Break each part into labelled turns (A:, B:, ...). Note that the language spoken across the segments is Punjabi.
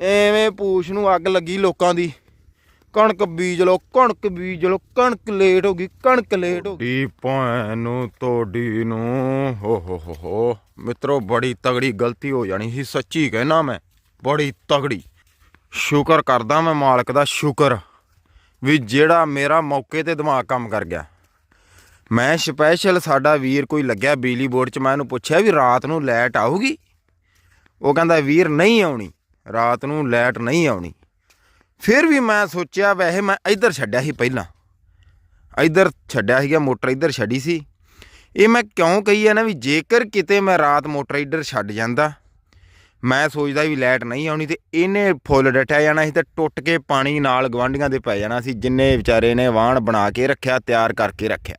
A: ਐਵੇਂ ਪੂਛ ਨੂੰ ਅੱਗ ਲੱਗੀ ਲੋਕਾਂ ਦੀ। ਕਣਕ ਬੀਜ ਲਓ, ਕਣਕ ਬੀਜ ਲਓ, ਕਣਕ ਲੇਟ ਹੋ ਗਈ, ਕਣਕ ਲੇਟ ਹੋ ਗਈ। ਭੈਣ ਨੂੰ ਤੋੜੀ ਨੂੰ, ਹੋ ਹੋ ਹੋ ਹੋ। ਮਿੱਤਰੋ, ਬੜੀ ਤਗੜੀ ਗਲਤੀ ਹੋ ਜਾਣੀ ਸੀ, ਸੱਚੀ ਕਹਿਣਾ ਮੈਂ, ਬੜੀ ਤਗੜੀ। ਸ਼ੁਕਰ ਕਰਦਾ ਮੈਂ ਮਾਲਕ ਦਾ ਸ਼ੁਕਰ, ਵੀ ਜਿਹੜਾ ਮੇਰਾ ਮੌਕੇ ਤੇ ਦਿਮਾਗ ਕੰਮ ਕਰ ਗਿਆ। ਮੈਂ ਸਪੈਸ਼ਲ ਸਾਡਾ ਵੀਰ ਕੋਈ ਲੱਗਿਆ ਬਿਜਲੀ ਬੋਰਡ 'ਚ, ਮੈਂ ਇਹਨੂੰ ਪੁੱਛਿਆ ਵੀ ਰਾਤ ਨੂੰ ਲਾਈਟ ਆਊਗੀ? ਉਹ ਕਹਿੰਦਾ, ਵੀਰ, ਨਹੀਂ ਆਉਣੀ। ਰਾਤ ਨੂੰ ਲਾਈਟ ਨਹੀਂ ਆਉਣੀ। ਫਿਰ ਵੀ ਮੈਂ ਸੋਚਿਆ, ਵੈਸੇ ਮੈਂ ਇੱਧਰ ਛੱਡਿਆ ਸੀ ਪਹਿਲਾਂ। ਇੱਧਰ ਛੱਡਿਆ ਸੀਗਾ, ਮੋਟਰ ਇੱਧਰ ਛੱਡੀ ਸੀ। ਇਹ ਮੈਂ ਕਿਉਂ ਕਹੀ ਹੈ ਨਾ ਵੀ ਜੇਕਰ ਕਿਤੇ ਮੈਂ ਰਾਤ ਮੋਟਰ ਇੱਧਰ ਛੱਡ ਜਾਂਦਾ, ਮੈਂ ਸੋਚਦਾ ਵੀ ਲਾਈਟ ਨਹੀਂ ਆਉਣੀ ਤੇ ਇਹਨੇ ਫੁੱਲ ਡਟਿਆ ਜਾਣਾ ਸੀ ਤੇ ਟੁੱਟ ਕੇ ਪਾਣੀ ਨਾਲ ਗਵਾਂਢੀਆਂ ਦੇ ਪੈ ਜਾਣਾ ਸੀ, ਜਿੰਨੇ ਵਿਚਾਰੇ ਨੇ ਵਾਹਣ ਬਣਾ ਕੇ ਰੱਖਿਆ, ਤਿਆਰ ਕਰਕੇ ਰੱਖਿਆ।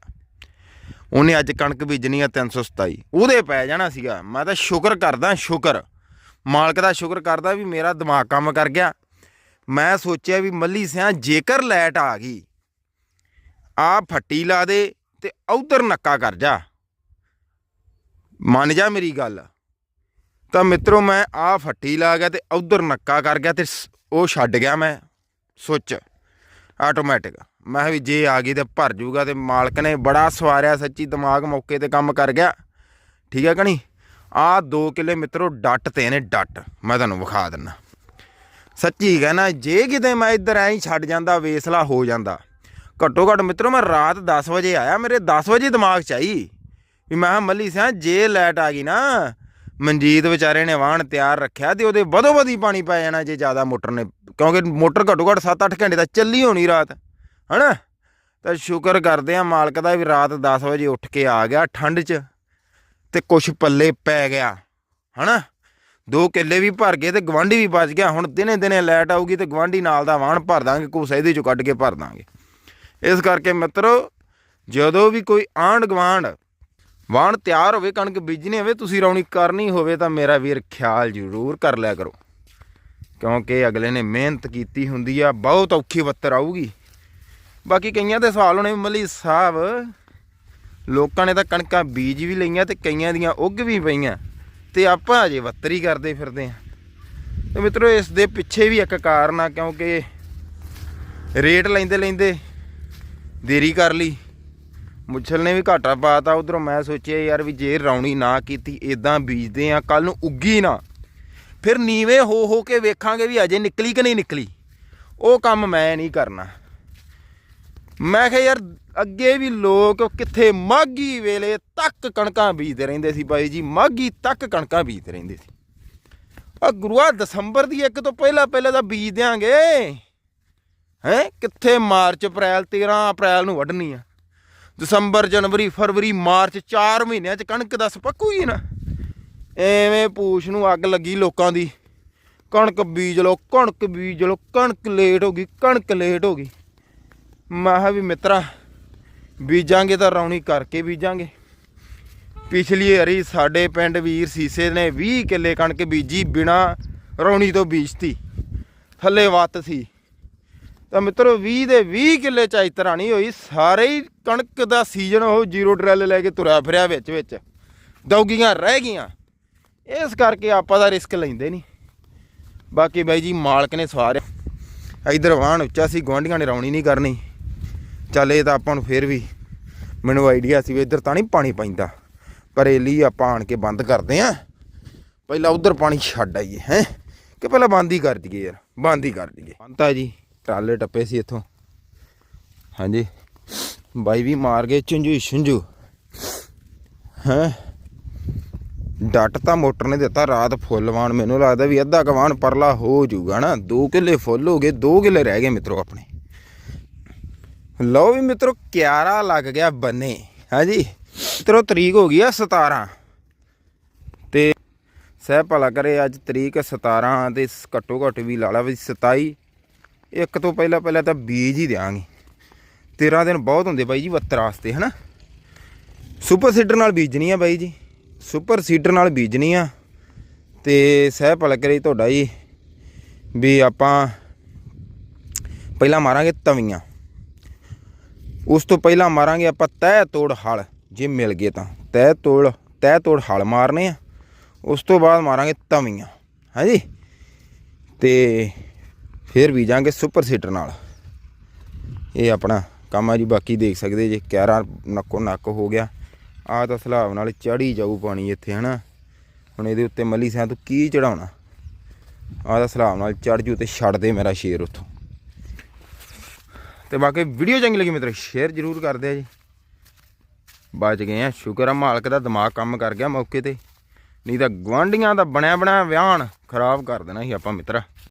A: ਉਹਨੇ ਅੱਜ ਕਣਕ ਬੀਜਣੀ ਆ 327 ਉਹਦੇ ਪੈ ਜਾਣਾ ਸੀਗਾ। ਮੈਂ ਤਾਂ ਸ਼ੁਕਰ ਕਰਦਾ, ਸ਼ੁਕਰ। ਮਾਲਕ ਦਾ ਸ਼ੁਕਰ ਕਰਦਾ ਵੀ ਮੇਰਾ ਦਿਮਾਗ ਕੰਮ ਕਰ ਗਿਆ। ਮੈਂ ਸੋਚਿਆ ਵੀ ਮੱਲੀ ਸਿਆਂ ਜੇਕਰ ਲਾਈਟ ਆ ਗਈ ਆ ਫੱਟੀ ਲਾ ਦੇ ਤੇ ਉਧਰ ਨੱਕਾ ਕਰ ਜਾ। ਮੰਨ ਜਾ ਮੇਰੀ ਗੱਲ। ਤਾਂ ਮਿੱਤਰੋ ਮੈਂ ਆ ਫੱਟੀ ਲਾ ਗਿਆ ਤੇ ਉਧਰ ਨੱਕਾ ਕਰ ਗਿਆ ਤੇ ਸ- ਉਹ ਛੱਡ ਗਿਆ ਮੈਂ। ਸੁੱਚ। ਆਟੋਮੈਟਿਕ ਮੈਂ ਕਿਹਾ ਵੀ ਜੇ ਆ ਗਈ ਤੇ ਭਰ ਜੂਗਾ ਤੇ ਮਾਲਕ ਨੇ ਬੜਾ ਸਵਾਰਿਆ ਸੱਚੀ ਦਿਮਾਗ ਮੌਕੇ ਤੇ ਕੰਮ ਕਰ ਗਿਆ। ਠੀਕ ਹੈ ਕਣੀ ਆ 2 ਕਿੱਲੇ ਮਿੱਤਰੋ, ਡੱਟ ਤੇ ਨੇ ਡੱਟ, ਮੈਂ ਤੁਹਾਨੂੰ ਵਿਖਾ ਦਿੰਨਾ। ਸੱਚੀ ਕਹਿਣਾ ਜੇ ਕਿਤੇ ਮੈਂ ਇੱਧਰ ਐਂ ਹੀ ਛੱਡ ਜਾਂਦਾ, ਵੇਸਲਾ ਹੋ ਜਾਂਦਾ। ਘੱਟੋ ਘੱਟ ਮਿੱਤਰੋ, ਮੈਂ ਰਾਤ 10 ਵਜੇ ਆਇਆ, ਮੇਰੇ 10 ਵਜੇ ਦਿਮਾਗ 'ਚ ਆਈ। ਵੀ ਮੈਂ ਕਿਹਾ, ਮੱਲੀ ਸਿਆਂ, ਜੇ ਲੈਟ ਆ ਗਈ ਨਾ, ਮਨਜੀਤ ਵਿਚਾਰੇ ਨੇ ਵਾਹਣ ਤਿਆਰ ਰੱਖਿਆ ਤੇ ਉਹਦੇ ਵਧੋ ਵਧੀ ਪਾਣੀ ਪੈ ਜਾਣਾ ਜੇ ਜ਼ਿਆਦਾ ਮੋਟਰ ਨੇ, ਕਿਉਂਕਿ ਮੋਟਰ ਘੱਟੋ ਘੱਟ 7-8 ਘੰਟੇ ਤਾਂ ਚੱਲੀ ਹੋਣੀ ਰਾਤ, ਹਨਾ? ਤਾਂ ਸ਼ੁਕਰ ਕਰਦੇ ਆ ਮਾਲਕ ਦਾ ਵੀ ਰਾਤ 10 ਵਜੇ ਉੱਠ ਕੇ ਆ ਗਿਆ ਠੰਡ 'ਚ। ਤੇ ਕੁਛ ਪੱਲੇ ਪੈ ਗਿਆ, ਹਨਾ? ਦੋ ਕਿੱਲੇ ਵੀ ਭਰ ਗਏ ਤੇ ਗਵਾਂਢੀ ਵੀ ਬਚ ਗਿਆ, ਹੁਣ ਦਿਨੇ ਦਿਨੇ ਲਾਈਟ ਆਊਗੀ ਤੇ ਗਵਾਂਢੀ ਨਾਲ ਦਾ ਵਾਹਣ ਭਰ ਦਾਂਗੇ ਕੋਸਾ ਇਹਦੇ ਚੋਂ ਕੱਢ ਕੇ ਭਰ ਦਾਂਗੇ। ਇਸ ਕਰਕੇ ਮਿੱਤਰੋ, ਜਦੋਂ ਵੀ ਕੋਈ ਆਂਢ ਗਵਾਂਢ ਵਾਹਣ ਤਿਆਰ ਹੋਵੇ, ਕਣਕ ਬੀਜਣੀ ਹੋਵੇ, ਤੁਸੀਂ ਰੌਣੀ ਕਰਨੀ ਹੋਵੇ ਤਾਂ ਮੇਰਾ ਵੀਰ ਖਿਆਲ ਜ਼ਰੂਰ ਕਰ ਲਿਆ ਕਰੋ। ਕਿਉਂਕਿ ਅਗਲੇ ਨੇ ਮਿਹਨਤ ਕੀਤੀ ਹੁੰਦੀ ਆ, ਬਹੁਤ ਔਖੀ ਵੱਤਰ ਆਊਗੀ। ਬਾਕੀ ਕਈਆਂ ਦੇ ਸਵਾਲ ਹੋਣੇ, ਮਲੀ ਸਾਹਿਬ ਲੋਕਾਂ ਨੇ ਤਾਂ ਕਣਕਾਂ ਬੀਜ ਵੀ ਲਈਆਂ ਤੇ ਕਈਆਂ ਦੀਆਂ ਉੱਗ ਵੀ ਪਈਆਂ। ਤੇ ਆਪਾਂ ਅਜੇ ਵੱਤਰ ਹੀ ਕਰਦੇ ਫਿਰਦੇ ਆ ਤੇ ਮਿੱਤਰੋ, ਇਸ ਦੇ ਪਿੱਛੇ ਵੀ ਇੱਕ ਕਾਰਨ ਆ, ਕਿਉਂਕਿ ਰੇਟ ਲੈਂਦੇ ਲੈਂਦੇ ਦੇਰੀ ਕਰ ਲਈ। ਮੁੱਛਲ ਨੇ ਵੀ ਘਾਟਾ ਪਾਤਾ। ਉਧਰੋਂ ਮੈਂ ਸੋਚਿਆ ਯਾਰ ਵੀ ਜੇ ਰੌਣੀ ਨਾ ਕੀਤੀ ਇਦਾਂ ਬੀਜਦੇ ਆ ਕੱਲ ਨੂੰ ਉੱਗੀ ਨਾ। ਫਿਰ ਨੀਵੇਂ ਹੋ ਹੋ ਕੇ ਵੇਖਾਂਗੇ ਵੀ ਅਜੇ ਨਿਕਲੀ ਕਿ ਨਹੀਂ ਨਿਕਲੀ। ਉਹ ਕੰਮ ਮੈਂ ਨਹੀਂ ਕਰਨਾ। ਮੈਂ ਕਿਹਾ ਯਾਰ, ਅੱਗੇ ਵੀ ਲੋਕ ਕਿੱਥੇ ਮਾਗੀ ਵੇਲੇ ਤੱਕ ਕਣਕਾਂ ਬੀਜਦੇ ਰਹਿੰਦੇ ਸੀ ਬਾਈ ਜੀ ਮਾਗੀ ਤੱਕ ਕਣਕਾਂ ਬੀਜਦੇ ਰਹਿੰਦੇ ਸੀ। ਆ ਗੁਰੂਆ ਦਸੰਬਰ ਦੀ ਇੱਕ ਤੋਂ ਪਹਿਲਾਂ ਪਹਿਲਾਂ ਤਾਂ ਬੀਜ ਦਿਆਂਗੇ। ਹੈ? ਕਿੱਥੇ ਮਾਰਚ, ਅਪ੍ਰੈਲ 13 ਅਪ੍ਰੈਲ ਨੂੰ ਵੱਢਣੀ ਆ। ਦਸੰਬਰ, ਜਨਵਰੀ, ਫਰਵਰੀ, ਮਾਰਚ 4 ਮਹੀਨਿਆਂ ਚ ਕਣਕ ਦਾ ਸਪੱਕੂਗੀ ਨਾ। ਐਵੇਂ ਪੂਛ ਨੂੰ ਅੱਗ ਲੱਗੀ ਲੋਕਾਂ ਦੀ। ਕਣਕ ਬੀਜ ਲਓ, ਕਣਕ ਬੀਜ ਲਓ, ਕਣਕ ਲੇਟ ਹੋ ਗਈ, ਕਣਕ ਲੇਟ ਹੋ ਗਈ। ਮੈਂ ਕਿਹਾ ਵੀ ਮਿੱਤਰਾ, ਬੀਜਾਂਗੇ ਤਾਂ ਰੌਣੀ ਕਰਕੇ ਬੀਜਾਂਗੇ। ਪਿਛਲੀ ਵਾਰੀ ਸਾਡੇ ਪਿੰਡ ਵੀਰ ਸੀਸੇ ਨੇ 20 ਕਿੱਲੇ ਕਣਕ ਬੀਜੀ ਬਿਨਾ ਰੌਣੀ ਤੋਂ ਬੀਜਤੀ। ਥੱਲੇ ਵੱਤ ਸੀ। ਤਾਂ ਮਿੱਤਰੋ 20 ਦੇ 20 ਕਿੱਲੇ ਚ ਇਤਰਾ ਨਹੀਂ ਹੋਈ। ਸਾਰੇ ਹੀ ਕਣਕ ਦਾ ਸੀਜ਼ਨ ਉਹ ਜ਼ੀਰੋ ਡਰੈਲ ਲੈ ਕੇ ਤੁਰਿਆ ਫਿਰਿਆ ਵਿੱਚ ਵਿੱਚ। ਦੌਗੀਆਂ ਰਹਿ ਗਈਆਂ। ਇਸ ਕਰਕੇ ਆਪਾਂ ਦਾ ਰਿਸਕ ਲੈਂਦੇ ਨਹੀਂ। ਬਾਕੀ ਬਾਈ ਜੀ, ਮਾਲਕ ਨੇ ਸਵਾਰਿਆ। ਇਧਰ ਵਾਹਣ ਉੱਚਾ ਸੀ, ਗੁਆਂਢੀਆਂ ਨੇ ਰੌਣੀ ਨਹੀਂ ਕਰਨੀ। ਚੱਲ ਇਹ ਤਾਂ ਆਪਾਂ ਨੂੰ ਫੇਰ ਵੀ ਮੈਨੂੰ ਆਈਡੀਆ ਸੀ ਵੀ ਇੱਧਰ ਤਾਂ ਨਹੀਂ ਪਾਣੀ ਪੈਂਦਾ। ਪਰ ਇਹ ਲਈ ਆਪਾਂ ਆਣ ਕੇ ਬੰਦ ਕਰਦੇ ਆਂ। ਪਹਿਲਾਂ ਉਧਰ ਪਾਣੀ ਛੱਡ ਆਈਏ, ਹੈ? ਕਿ ਪਹਿਲਾਂ ਬੰਦ ਹੀ ਕਰ ਦਈਏ ਯਾਰ, ਬੰਦ ਹੀ ਕਰ ਦਈਏ। ਬੰਤਾ ਜੀ, ਟਰਾਲੇ ਟੱਪੇ ਸੀ ਇੱਥੋਂ। ਹਾਂਜੀ। ਬਾਈ ਵੀ ਮਾਰ ਗਏ ਚੁੰਝੂ ਛੁੰਝੂ। ਹੈ? ਡੱਟ ਤਾਂ ਮੋਟਰ ਨੇ ਦਿੱਤਾ, ਰਾਤ ਫੁੱਲ ਵਾਣ। ਮੈਨੂੰ ਲੱਗਦਾ ਵੀ ਅੱਧਾ ਕਵਾਨ ਪਰਲਾ ਹੋ ਜਾਊਗਾ ਨਾ। 2 ਕਿੱਲੇ ਫੁੱਲ ਹੋ ਗਏ 2 ਕਿੱਲੇ ਰਹਿ ਗਏ ਮਿੱਤਰੋ ਆਪਣੇ। ਲਓ ਵੀ ਮਿੱਤਰੋ, ਕਿਆਰਾ ਲੱਗ ਗਿਆ ਬੰਨੇ। ਹਾਂਜੀ। ਮਿੱਤਰੋ, ਤਰੀਕ ਹੋ ਗਈ ਆ 17 ਤੇ ਸਹਿ ਭਲਾ ਕਰੇ, ਅੱਜ ਤਰੀਕ 17 ਤੇ ਘੱਟੋ ਘੱਟ ਵੀ ਲਾ ਲਾ ਵੀ 27 ਇੱਕ ਤੋਂ ਪਹਿਲਾਂ ਪਹਿਲਾਂ ਤਾਂ ਬੀਜ ਹੀ ਦਿਆਂਗੇ। 13 ਦਿਨ ਬਹੁਤ ਹੁੰਦੇ ਬਾਈ ਜੀ ਵੱਤਰ ਵਾਸਤੇ, ਹਨਾ? ਸੁਪਰ ਸੀਡਰ ਨਾਲ ਬੀਜਣੀ ਆ ਬਾਈ ਜੀ। ਸੁਪਰ ਸੀਡਰ ਨਾਲ ਬੀਜਣੀ ਆ। ਤੇ ਸਹਿ ਭਲਾ ਕਰੇ ਤੁਹਾਡਾ ਜੀ, ਵੀ ਆਪਾਂ ਪਹਿਲਾਂ ਮਾਰਾਂਗੇ ਤਵੀਆਂ। ਉਸ ਤੋਂ ਪਹਿਲਾਂ ਮਾਰਾਂਗੇ ਆਪਾਂ ਤਹਿ ਤੋੜ ਹਲ, ਜੇ ਮਿਲ ਗਏ ਤਾਂ। ਤਹਿ ਤੋੜ ਤਹਿ ਤੋੜ ਹਲ ਮਾਰਨੇ ਆ। ਉਸ ਤੋਂ ਬਾਅਦ ਮਾਰਾਂਗੇ ਤਵੀਆਂ ਹਾਂਜੀ ਤੇ ਫਿਰ ਬੀਜਾਂਗੇ ਸੁਪਰ ਸੀਟਰ ਨਾਲ। ਇਹ ਆਪਣਾ ਕੰਮ ਆ ਜੀ, ਬਾਕੀ ਦੇਖ ਸਕਦੇ ਜੇ ਕਿਆਰਾ ਨੱਕੋ ਨੱਕ ਹੋ ਗਿਆ। ਆਹ ਤਾਂ ਸਲਾਬ ਨਾਲ ਚੜੀ ਜਾਊ ਪਾਣੀ ਇੱਥੇ, ਹਨਾ? ਹੁਣ ਇਹਦੇ ਉੱਤੇ ਮੱਲੀ ਸਿਆਂ ਤੂੰ ਕੀ ਚੜਾਉਣਾ? ਆਹ ਤਾਂ ਸਲਾਬ ਨਾਲ ਚੜ ਜੂ ਤੇ ਛੱਡ ਦੇ ਮੇਰਾ ਸ਼ੇਰ ਉੱਥੋਂ। ਤੇ ਬਾਕੀ ਵੀਡੀਓ ਚੰਗੀ ਲੱਗੀ ਮਿੱਤਰੋ ਸ਼ੇਅਰ ਜ਼ਰੂਰ ਕਰ ਦਿਆ ਜੀ। ਬਚ ਗਏ ਆ, ਸ਼ੁਕਰ ਆ ਮਾਲਕ ਦਾ ਦਿਮਾਗ ਕੰਮ ਕਰ ਗਿਆ ਮੌਕੇ ਤੇ। ਨਹੀਂ ਤਾਂ ਗਵਾਂਡੀਆਂ ਦਾ ਬਣਿਆ ਬਣਾਇਆ ਵਿਆਹਣ ਖਰਾਬ ਕਰ ਦੇਣਾ ਸੀ ਆਪਾਂ ਮਿੱਤਰਾ।